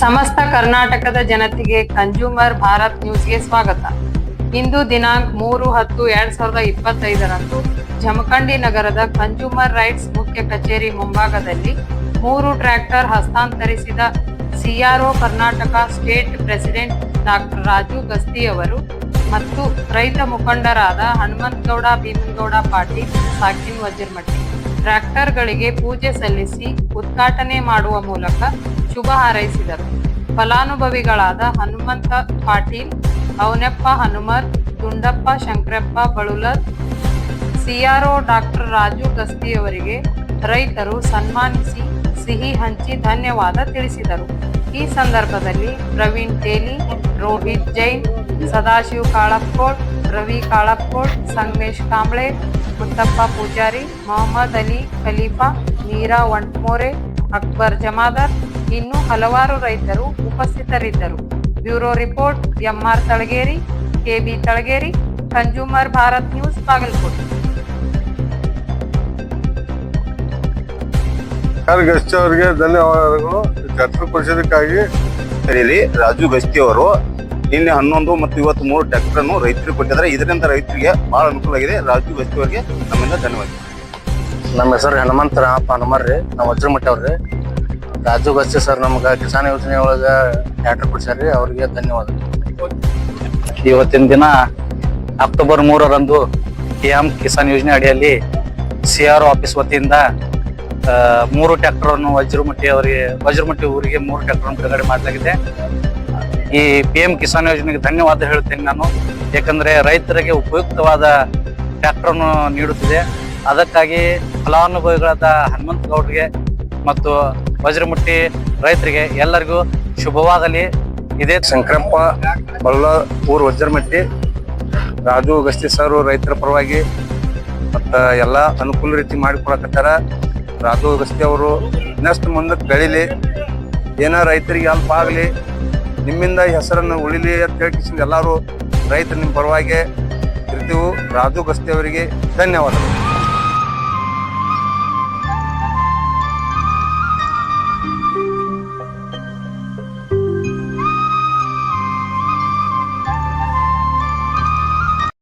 ಸಮಸ್ತ ಕರ್ನಾಟಕದ ಜನತೆಗೆ ಕನ್ಸ್ಯೂಮರ್ ಭಾರತ್ ನ್ಯೂಸ್ಗೆ ಸ್ವಾಗತ. ಇಂದು ದಿನಾಂಕ ಮೂರು ಹತ್ತು ಎರಡ್ ಸಾವಿರದ ಇಪ್ಪತ್ತೈದರಂದು ಜಮಖಂಡಿ ನಗರದ ಕನ್ಸ್ಯೂಮರ್ ರೈಟ್ಸ್ ಮುಖ್ಯ ಕಚೇರಿ ಮುಂಭಾಗದಲ್ಲಿ ಮೂರು tractor ಹಸ್ತಾಂತರಿಸಿದ CRO Karnataka state president doctor Raju Gasti ಅವರು ಮತ್ತು ರೈತ ಮುಖಂಡರಾದ ಹನುಮಂತಗೌಡ ಭೀಮನಗೌಡ ಪಾಟೀಲ್, ಸಾಕಿನ್, ವಜ್ರಮಟ್ಟಿ. ಟ್ರ್ಯಾಕ್ಟರ್ಗಳಿಗೆ ಪೂಜೆ ಸಲ್ಲಿಸಿ ಉದ್ಘಾಟನೆ ಮಾಡುವ ಮೂಲಕ ಶುಭ ಹಾರೈಸಿದರು. ಫಲಾನುಭವಿಗಳಾದ ಹನುಮಂತ ಪಾಟೀಲ್ ಅವನೆಪ್ಪ ಹನುಮರ್ ದುಂಡಪ್ಪ ಶಂಕರಪ್ಪ ಬಳುಲರ್, ಸಿಆರ್ಒ ಡಾಕ್ಟರ್ ರಾಜು ಗಸ್ತಿಯವರಿಗೆ ರೈತರು ಸನ್ಮಾನಿಸಿ ಸಿಹಿ ಹಂಚಿ ಧನ್ಯವಾದ ತಿಳಿಸಿದರು. ಈ ಸಂದರ್ಭದಲ್ಲಿ ಪ್ರವೀಣ್ ತೇಲಿ, ರೋಹಿತ್ ಜೈನ್, ಸದಾಶಿವ್ ಕಾಳಪ್ಕೋಟ್ ರವಿ ಕಾಳಪ್ಕೋಟ್ ಸಂಗಮೇಶ್ ಕಾಂಬ್ಳೆ, ಮುತ್ತಪ್ಪ ಪೂಜಾರಿ, ಮೊಹಮ್ಮದ್ ಅಲಿ ಖಲೀಫಾ, ಮೀರಾ ವಂಟ್ಮೋರೆ ಅಕ್ಬರ್ ಜಮಾದಾರ್ ಇನ್ನೂ ಹಲವಾರು ರೈತರು ಉಪಸ್ಥಿತರಿದ್ದರು. Bureau report MR Talageri KB Talageri consumer Bharat news Bagalkote. Gasti ಅವರಿಗೆ ಧನ್ಯವಾದಗಳು. ಟ್ರ್ಯಾಕ್ಟರ್ ಕೊಡಿಸೋದಕ್ಕಾಗಿ ಸರಿ ರಾಜು ಗಸ್ತಿ ಅವರು. ನಿನ್ನೆ ಹನ್ನೊಂದು ಮತ್ತು ಇವತ್ತು ಮೂರು ಟ್ರ್ಯಾಕ್ಟರ್ ಅನ್ನು ರೈತರಿಗೆ ಕೊಟ್ಟಿದ್ದಾರೆ. ಇದರಿಂದ ರೈತರಿಗೆ ಬಹಳ ಅನುಕೂಲ ಆಗಿದೆ. ರಾಜು ಗಸ್ತಿ ಅವರಿಗೆ ನಮ್ಮಿಂದ ಧನ್ಯವಾದ ನಮ್ಮ ಹೆಸರು ಹನುಮಂತ ರಾಮಪ್ಪ ಹನುಮರ್ರಿ. ನಾವು ವಜ್ರಮಠ ಅವ್ರಿ ರಾಜು ಬಸ್ತಿ ಸರ್ ನಮ್ಗೆ ಕಿಸಾನ್ ಯೋಜನೆ ಒಳಗೆ ಟ್ಯಾಕ್ಟರ್ ಕೊಡ್ಸ್ಯಾರ್ರಿ, ಅವ್ರಿಗೆ ಧನ್ಯವಾದ ಇವತ್ತಿನ ದಿನ ಅಕ್ಟೋಬರ್ ಮೂರರಂದು ಪಿ ಎಂ ಕಿಸಾನ್ ಯೋಜನೆ ಅಡಿಯಲ್ಲಿ ಸಿ ಆರ್ ಆಫೀಸ್ ವತಿಯಿಂದ ಮೂರು ಟ್ರ್ಯಾಕ್ಟರ್ ಅನ್ನು ವಜ್ರಮಟ್ಟಿ ಅವರಿಗೆ, ವಜ್ರಮಟ್ಟಿ ಊರಿಗೆ ಮೂರು ಟ್ಯಾಕ್ಟರ್ ಬಿಡುಗಡೆ ಮಾಡಲಾಗಿದೆ. ಈ ಪಿ ಎಂ ಕಿಸಾನ್ ಯೋಜನೆಗೆ ಧನ್ಯವಾದ ಹೇಳ್ತೇನೆ ನಾನು. ಯಾಕಂದರೆ ರೈತರಿಗೆ ಉಪಯುಕ್ತವಾದ ಟ್ರ್ಯಾಕ್ಟರ್ ಅನ್ನು ನೀಡುತ್ತಿದೆ. ಅದಕ್ಕಾಗಿ ಫಲಾನುಭವಿಗಳಾದ ಹನುಮಂತ ಗೌಡ್ರಿಗೆ ಮತ್ತು ವಜ್ರಮುಟ್ಟಿ ರೈತರಿಗೆ ಎಲ್ಲರಿಗೂ ಶುಭವಾಗಲಿ. ಇದೇ ಶಂಕರಪ್ಪ ಬಲ್ಲ ಊರು ವಜ್ರಮಟ್ಟಿ, ರಾಜು, ಗಸ್ತಿ ಸರ್ ರೈತರ ಪರವಾಗಿ ಮತ್ತು ಎಲ್ಲ ಅನುಕೂಲ ರೀತಿ ಮಾಡಿಕೊಡಕತ್ತಾರ ರಾಜು, ಗಸ್ತಿ ಅವರು ಇನ್ನಷ್ಟು ಮುಂದಕ್ಕೆ ಬೆಳೀಲಿ. ಏನೋ ರೈತರಿಗೆ ಅಲ್ಪ ಆಗಲಿ, ನಿಮ್ಮಿಂದ ಹೆಸರನ್ನು ಉಳಿಲಿ ಅಂತ ಹೇಳಿ ಎಲ್ಲರೂ ರೈತರು ನಿಮ್ಮ ಪರವಾಗಿ ಇರ್ತೀವಿ. ರಾಜು, ಗಸ್ತಿ ಅವರಿಗೆ ಧನ್ಯವಾದಗಳು.